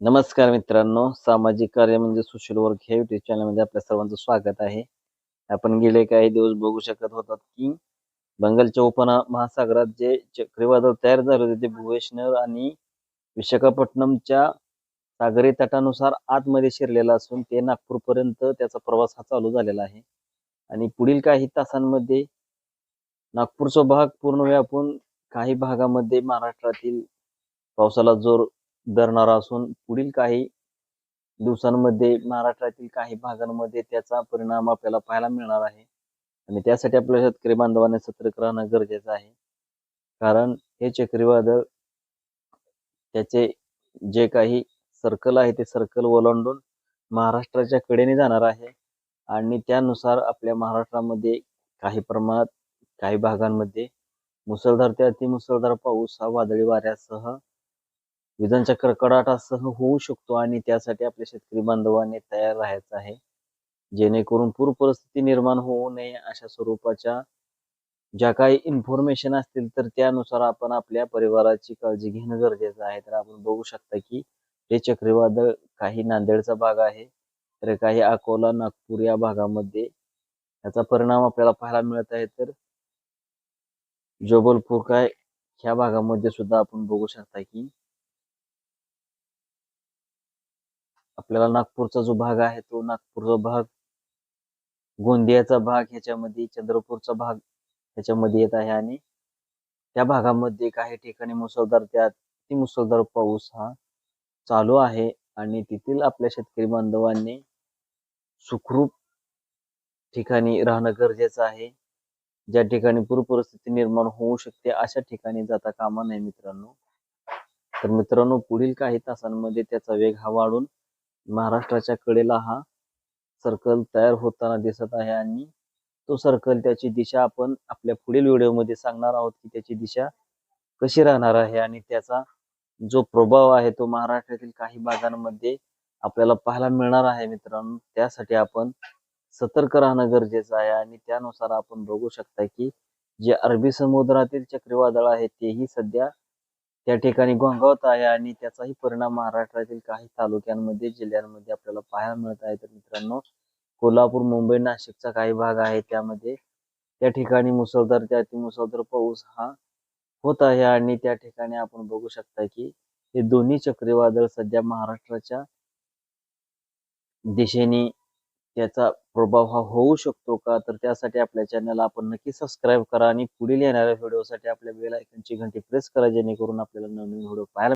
नमस्कार मित्रांनो सामाजिक कार्य म्हणजे सोशल वर्क ह्या युट्यूब चॅनलमध्ये आपल्या सर्वांचं स्वागत आहे. आपण गेले काही दिवस बघू शकत होतात की बंगालच्या उपना महासागरात जे चक्रीवादळ तयार झाले होते ते भुवेश्वर आणि विशाखापट्टणमच्या सागरी तटानुसार आतमध्ये शिरलेलं असून ते नागपूरपर्यंत त्याचा प्रवास हा चालू झालेला आहे. आणि पुढील काही तासांमध्ये नागपूरचा भाग पूर्ण व्यापून काही भागामध्ये महाराष्ट्रातील पावसाला जोर धरणारा असून पुढील काही दिवसांमध्ये महाराष्ट्रातील काही भागांमध्ये त्याचा परिणाम आपल्याला पाहायला मिळणार आहे. आणि त्यासाठी आपल्या शेतकरी बांधवांनी सतर्क राहणं गरजेचं आहे. कारण हे चक्रीवादळ त्याचे जे काही सर्कल आहे ते सर्कल ओलांडून महाराष्ट्राच्या कडेने जाणार आहे. आणि त्यानुसार आपल्या महाराष्ट्रामध्ये काही प्रमाणात काही भागांमध्ये मुसळधार ते अतिमुसळधार पाऊस हा वादळी वाऱ्यासह विजांच्या कडकडाटासह होऊ शकतो आणि त्यासाठी आपल्या शेतकरी बांधवांनी तयार राहायचं आहे. जेणेकरून पूर परिस्थिती निर्माण होऊ नये अशा स्वरूपाच्या ज्या काही इन्फॉर्मेशन असतील तर त्यानुसार आपण आपल्या परिवाराची काळजी घेणं गरजेचं आहे. तर आपण बघू शकता की हे चक्रीवादळ काही नांदेडचा भाग आहे तर काही अकोला नागपूर या भागामध्ये याचा परिणाम आपल्याला पाहायला मिळत आहे. तर जबलपूर काय ह्या भागामध्ये सुद्धा आपण बघू शकता की आपल्याला नागपूरचा जो भाग आहे तो नागपूरचा भाग गोंदियाचा भाग ह्याच्यामध्ये चंद्रपूरचा भाग ह्याच्यामध्ये येत आहे आणि त्या भागामध्ये काही ठिकाणी मुसळधार त्यात ती मुसळधार पाऊस हा चालू आहे आणि तेथील आपल्या शेतकरी बांधवांनी सुखरूप ठिकाणी राहणं गरजेचं आहे. ज्या ठिकाणी पूर परिस्थिती निर्माण होऊ शकते अशा ठिकाणी जाता कामा नये मित्रांनो. तर मित्रांनो पुढील काही तासांमध्ये त्याचा वेग हा वाढून महाराष्ट्राच्या कडेला हा सर्कल तयार होताना दिसत आहे आणि तो सर्कल त्याची दिशा आपण आपल्या पुढील व्हिडिओमध्ये सांगणार आहोत की त्याची दिशा कशी राहणार आहे आणि त्याचा जो प्रभाव आहे तो महाराष्ट्रातील काही भागांमध्ये आपल्याला पाहायला मिळणार आहे मित्रांनो. त्यासाठी आपण सतर्क राहणं गरजेचं आहे आणि त्यानुसार आपण बघू शकता की जे अरबी समुद्रातील चक्रीवादळ आहे तेही सध्या त्या ठिकाणी घोंगावत आहे आणि त्याचाही परिणाम महाराष्ट्रातील काही तालुक्यांमध्ये जिल्ह्यांमध्ये आपल्याला पाहायला मिळत आहे. तर मित्रांनो कोल्हापूर मुंबई नाशिकचा काही भाग आहे. त्यामध्ये त्या ठिकाणी मुसळधार ते अतिमुसळधार पाऊस हा होत आहे आणि त्या ठिकाणी आपण बघू शकता की हे दोन्ही चक्रीवादळ सध्या महाराष्ट्राच्या दिशेने त्याचा प्रभाव हा होऊ शकतो का? तर त्यासाठी आपल्या चॅनलला आपण नक्की सबस्क्राईब करा आणि पुढील येणाऱ्या व्हिडिओसाठी आपल्या बेल आयकनची घंटी प्रेस करा जेणेकरून आपल्याला नवीन व्हिडिओ पाहायला